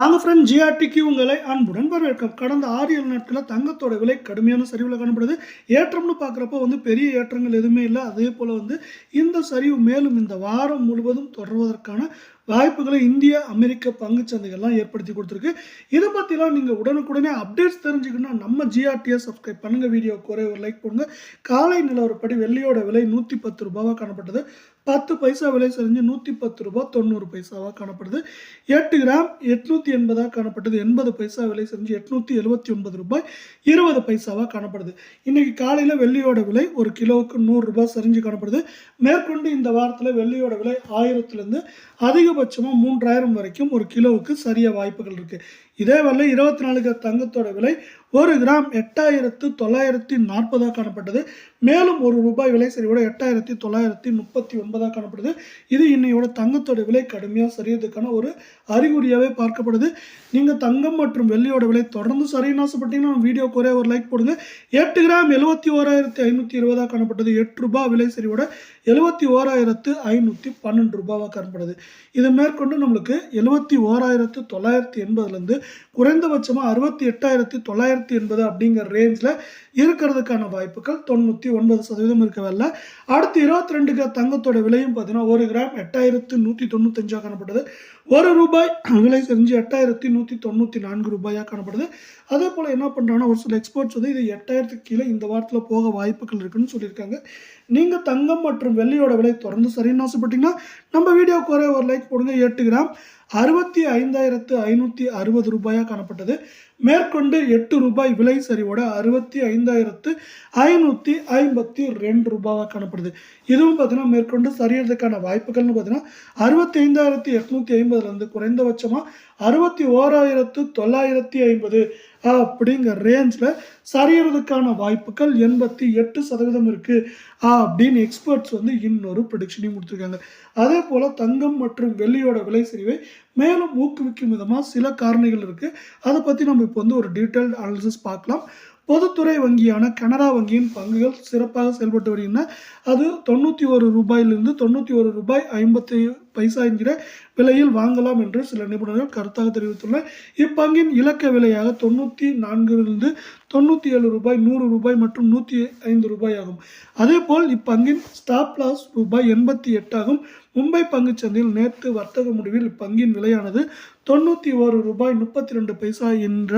வாங்க ஃப்ரெண்ட் ஜிஆர்டிக்கு உங்களை அன்புடன் வரவேற்கும் கடந்த ஆறு ஏழு நாட்களில் தங்கத்தோட விலை கடுமையான சரிவில் காணப்படுது. ஏற்றம்னு பார்க்குறப்ப வந்து பெரிய ஏற்றங்கள் எதுவுமே இல்லை. அதே போல் வந்து இந்த சரிவு மேலும் இந்த வாரம் முழுவதும் தொடர்வதற்கான வாய்ப்புகளை இந்திய அமெரிக்க பங்கு சந்தைகள்லாம் ஏற்படுத்தி கொடுத்துருக்கு. இதை பற்றிலாம் நீங்கள் உடனுக்குடனே அப்டேட்ஸ் தெரிஞ்சுக்கணும்னா நம்ம ஜிஆர்டிஎஸ் சப்ஸ்கிரைப் பண்ணுங்கள் வீடியோ குறை ஒரு லைக் கொடுங்க. காலை நிலவரப்படி வெள்ளியோட விலை நூற்றி பத்து ரூபாவாக காணப்பட்டது. பத்து பைசா விலை செஞ்சு நூற்றி பத்து ரூபாய் தொண்ணூறு பைசாவாக காணப்படுது. எட்டு கிராம் எட்நூற்றி எண்பதாக காணப்பட்டது. எண்பது பைசா விலை செஞ்சு எட்நூற்றி எழுபத்தி ஒன்பது ரூபாய் இருபது பைசாவாக காணப்படுது. இன்றைக்கி காலையில் வெள்ளியோட விலை ஒரு கிலோவுக்கு நூறுரூபா சரிஞ்சு காணப்படுது. மேற்கொண்டு இந்த வாரத்தில் வெள்ளியோட விலை ஆயிரத்துலேருந்து அதிக அதிகபட்சமாக மூன்றாயிரம் வரைக்கும் ஒரு கிலோவுக்கு சரிய வாய்ப்புகள் இருக்குது இதே வேலை இருபத்தி நாலு கிராம் தங்கத்தோட விலை ஒரு கிராம் எட்டாயிரத்து தொள்ளாயிரத்தி நாற்பதாக காணப்பட்டது. மேலும் ஒரு ரூபாய் விலை சரிவோட எட்டாயிரத்தி தொள்ளாயிரத்தி முப்பத்தி ஒன்பதாக காணப்படுது. இது இன்னையோட தங்கத்தோட விலை கடுமையாக சரியறதுக்கான ஒரு அறிகுறியாகவே பார்க்கப்படுது. நீங்கள் தங்கம் மற்றும் வெள்ளியோட விலை தொடர்ந்து சரின்னு ஆசைப்பட்டீங்கன்னா வீடியோ குறைய ஒரு லைக் போடுங்க. எட்டு கிராம் எழுபத்தி ஓராயிரத்தி ஐநூற்றி இருபதாக காணப்பட்டது. எட்டு ரூபாய் விலை சரிவோட எழுபத்தி ஓராயிரத்து ஐநூற்றி பன்னெண்டு ரூபாவாக காணப்படுது. இது மேற்கொண்டு நம்மளுக்கு எழுபத்தி ஓராயிரத்து தொள்ளாயிரத்தி எண்பதுலேருந்து குறைந்தபட்சமாக அறுபத்தி எட்டாயிரத்தி தொள்ளாயிரத்தி எண்பது அப்படிங்கிற ரேஞ்சில் இருக்கிறதுக்கான வாய்ப்புகள் தொண்ணூற்றி ஒன்பது சதவீதம் இருக்கவில்லை அடுத்து இருபத்தி ரெண்டு கிராம் தங்கத்தோட விலையும் பார்த்தீங்கன்னா ஒரு கிராம் எட்டாயிரத்து நூற்றி தொண்ணூத்தஞ்சாக காணப்படுது ஒரு ரூபாய் விலை செஞ்சு எட்டாயிரத்தி நூற்றி தொண்ணூற்றி நான்கு ரூபாயாக காணப்படுது. அதே போல் என்ன பண்ணுறாங்கன்னா ஒரு சில எக்ஸ்போர்ட்ஸ் வந்து இது எட்டாயிரத்துக்கு கீழே இந்த வாரத்தில் போக வாய்ப்புகள் இருக்குன்னு சொல்லியிருக்காங்க. நீங்கள் தங்கம் மற்றும் வெள்ளியோட விலை தொடர்ந்து சரின்னு ஆசைப்பட்டீங்கன்னா நம்ம வீடியோக்கு ஒரே ஒரு லைக் போடுங்க. எட்டு கிராம் அறுபத்தி ஐந்தாயிரத்து ஐநூற்றி அறுபது ரூபாயாக காணப்பட்டது. மேற்கொண்டு எட்டு ரூபாய் விலை சரிவோட அறுபத்தி ஐந்தாயிரத்து ஐநூற்றி ஐம்பத்தி ரெண்டு ரூபாவாக காணப்படுது. இதுவும் பார்த்தீங்கன்னா மேற்கொண்டு சரியறதுக்கான வாய்ப்புகள்னு பார்த்தீங்கன்னா அறுபத்தி ஐந்தாயிரத்தி எட்நூற்றி ஐம்பதுலேருந்து குறைந்தபட்சமாக அறுபத்தி ஓராயிரத்து தொள்ளாயிரத்தி ஐம்பது. அப்படிங்கிற ரேஞ்சில் சரியறதுக்கான வாய்ப்புகள் எண்பத்தி எட்டு சதவீதம் இருக்குது அப்படின்னு எக்ஸ்பர்ட்ஸ் வந்து இன்னொரு ப்ரொடிக்ஷனையும் கொடுத்துருக்காங்க. அதே போல் தங்கம் மற்றும் வெள்ளியோட விலை சரிவை மேலும் ஊக்குவிக்கும் விதமாக சில காரணிகள் இருக்குது அதை பற்றி நம்ம இப்போ வந்து ஒரு டீட்டெயில்டு அனாலிசிஸ் பார்க்கலாம். பொதுத்துறை வங்கியான கனரா வங்கியின் பங்குகள் சிறப்பாக செயல்பட்டு வருகின்றன. அது தொண்ணூற்றி ஒரு ரூபாயிலிருந்து தொண்ணூற்றி ஒரு ரூபாய் ஐம்பத்தி பைசா என்கிற விலையில் வாங்கலாம் என்று சில நிபுணர்கள் கருத்தாக தெரிவித்துள்ளனர். இப்பங்கின் இலக்க விலையாக தொண்ணூற்றி நான்கிலிருந்து தொண்ணூற்றி ஏழு ரூபாய் நூறு ரூபாய் மற்றும் நூற்றி ஐந்து ரூபாய் ஆகும். அதேபோல் இப்பங்கின் ஸ்டாப் லாஸ் ரூபாய் எண்பத்தி எட்டாகும் மும்பை பங்குச்சந்தையில் நேற்று வர்த்தக முடிவில் இப்பங்கின் விலையானது தொண்ணூற்றி ஒரு ரூபாய் முப்பத்தி ரெண்டு பைசா என்ற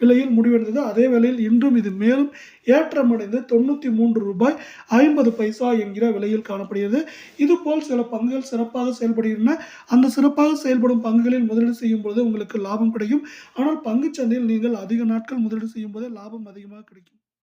விலையில் முடிவடைந்தது. அதே வேளையில் இன்றும் இது மேலும் ஏற்றமடைந்து தொண்ணூற்றி மூன்று ரூபாய் ஐம்பது பைசா என்கிற விலையில் காணப்படுகிறது. இதுபோல் சில பங்குகள் சிறப்பாக அப்படின்னா அந்த சிறப்பாக செயல்படும் பங்குகளில் முதலீடு செய்யும் பொழுது உங்களுக்கு லாபம் கிடைக்கும். ஆனால் பங்குச்சந்தையில் நீங்கள் அதிக நாட்கள் முதலீடு செய்யும் போது லாபம் அதிகமாக கிடைக்கும்.